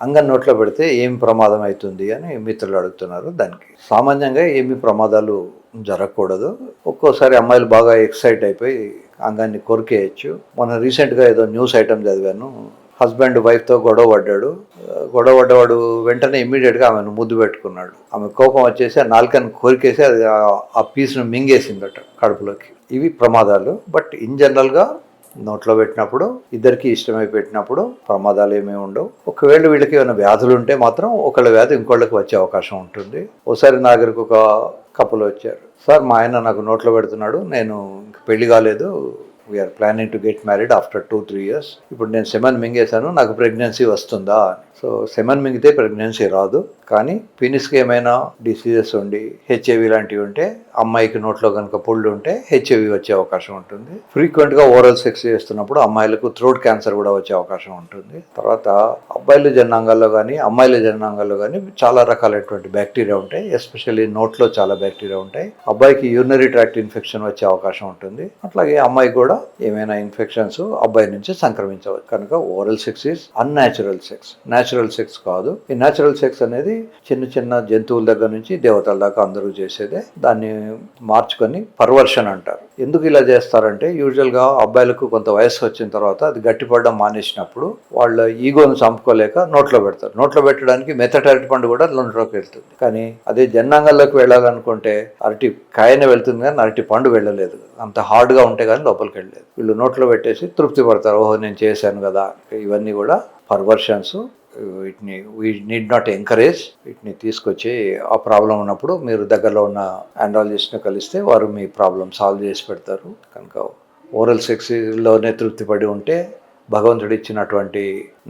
అంగం నోట్లో పెడితే ఏం ప్రమాదం అవుతుంది అని మిత్రులు అడుగుతున్నారు దానికి. సామాన్యంగా ఏమి ప్రమాదాలు జరగకూడదు. ఒక్కోసారి అమ్మాయిలు బాగా ఎక్సైట్ అయిపోయి అంగాన్ని కొరికేయచ్చు. మొన్న రీసెంట్గా ఏదో న్యూస్ ఐటమ్ చదివాను. హస్బెండ్ వైఫ్తో గొడవ పడ్డాడు. గొడవ పడ్డవాడు వెంటనే ఇమ్మీడియట్గా ఆమెను ముద్దు పెట్టుకున్నాడు. ఆమె కోపం వచ్చేసి ఆ నాలుకని కోరికేసి అది ఆ- ఆ పీస్ను మింగేసిందట కడుపులోకి. ఇవి ప్రమాదాలు. బట్ ఇన్ జనరల్గా నోట్లో పెట్టినప్పుడు ఇద్దరికి ఇష్టమై పెట్టినప్పుడు ప్రమాదాలు ఏమీ ఉండవు. ఒకవేళ వీళ్ళకి ఏమైనా వ్యాధులు ఉంటే మాత్రం ఒకళ్ళ వ్యాధి ఇంకోళ్ళకి వచ్చే అవకాశం ఉంటుంది. ఒకసారి నా దగ్గరకు ఒక కప్పులు వచ్చారు. సార్ మా ఆయన నాకు నోట్లో పెడుతున్నాడు. నేను పెళ్ళి కాలేదు. We're planning to get married after two three years ఇప్పుడు నేను సెమెన్ మింగేశాను నాకు ప్రెగ్నెన్సీ వస్తుందా సో సెమెన్ మింగితే ప్రెగ్నెన్సీ రాదు. కానీ పినిస్కి ఏమైనా డిసీజెస్ ఉండి హెచ్ఐవి లాంటివి ఉంటే అమ్మాయికి నోట్లో కనుక పుళ్ళు ఉంటే హెచ్ఐవి వచ్చే అవకాశం ఉంటుంది. ఫ్రీక్వెంట్గా ఓరల్ సెక్స్ చేస్తున్నప్పుడు అమ్మాయిలకు థ్రోట్ క్యాన్సర్ కూడా వచ్చే అవకాశం ఉంటుంది. తర్వాత అబ్బాయిల జనాంగాల్లో కానీ అమ్మాయిల జనాంగాల్లో కానీ చాలా రకాలైనటువంటి బ్యాక్టీరియా ఉంటాయి. ఎస్పెషల్లీ నోట్లో చాలా బ్యాక్టీరియా ఉంటాయి. అబ్బాయికి యూరినరీ ట్రాక్ట్ ఇన్ఫెక్షన్ వచ్చే అవకాశం ఉంటుంది. అట్లాగే అమ్మాయికి కూడా ఏమైనా ఇన్ఫెక్షన్స్ అబ్బాయి నుంచి సంక్రమించవచ్చు. కనుక oral sex is unnatural sex natural sex కాదు. ఈ న్యాచురల్ సెక్స్ అనేది చిన్న చిన్న జంతువుల దగ్గర నుంచి దేవతల దాకా అందరూ చేసేదే. దాన్ని మార్చుకొని పర్వర్షన్ అంటారు. ఎందుకు ఇలా చేస్తారంటే యూజువల్గా అబ్బాయిలకు కొంత వయసు వచ్చిన తర్వాత అది గట్టిపడడం మానేసినప్పుడు వాళ్ళ ఈగోను చంపుకోలేక నోట్లో పెడతారు. నోట్లో పెట్టడానికి మెత్తటి అరటి పండు కూడా నోట్లోకి వెళ్తుంది. కానీ అదే జన్నాంగంలోకి వెళ్ళాలనుకుంటే అరటి కాయనే వెళ్తుంది కానీ అరటి పండు వెళ్ళలేదు. అంత హార్డ్గా ఉంటే కానీ లోపలికి వెళ్ళలేదు. వీళ్ళు నోట్లో పెట్టేసి తృప్తి పడతారు. ఓహో నేను చేశాను కదా. ఇవన్నీ కూడా పర్వర్షన్స్. వీటిని వీ నీడ్ నాట్ ఎంకరేజ్ వీటిని తీసుకొచ్చి ఆ ప్రాబ్లం ఉన్నప్పుడు మీరు దగ్గరలో ఉన్న ఆండ్రాలజిస్ట్ని కలిస్తే వారు మీ ప్రాబ్లం సాల్వ్ చేసి పెడతారు. కనుక ఓరల్ సెక్స్లోనే తృప్తి పడి ఉంటే భగవంతుడు ఇచ్చినటువంటి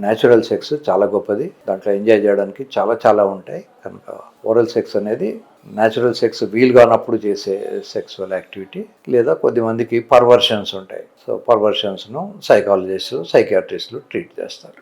న్యాచురల్ సెక్స్ చాలా గొప్పది. దాంట్లో ఎంజాయ్ చేయడానికి చాలా చాలా ఉంటాయి. కనుక ఓరల్ సెక్స్ అనేది న్యాచురల్ సెక్స్ వీలు కానప్పుడు చేసే సెక్సువల్ యాక్టివిటీ లేదా కొద్దిమందికి పర్వర్షన్స్ ఉంటాయి. సో పర్వర్షన్స్ను సైకాలజిస్టులు సైకియాట్రిస్టులు ట్రీట్ చేస్తారు.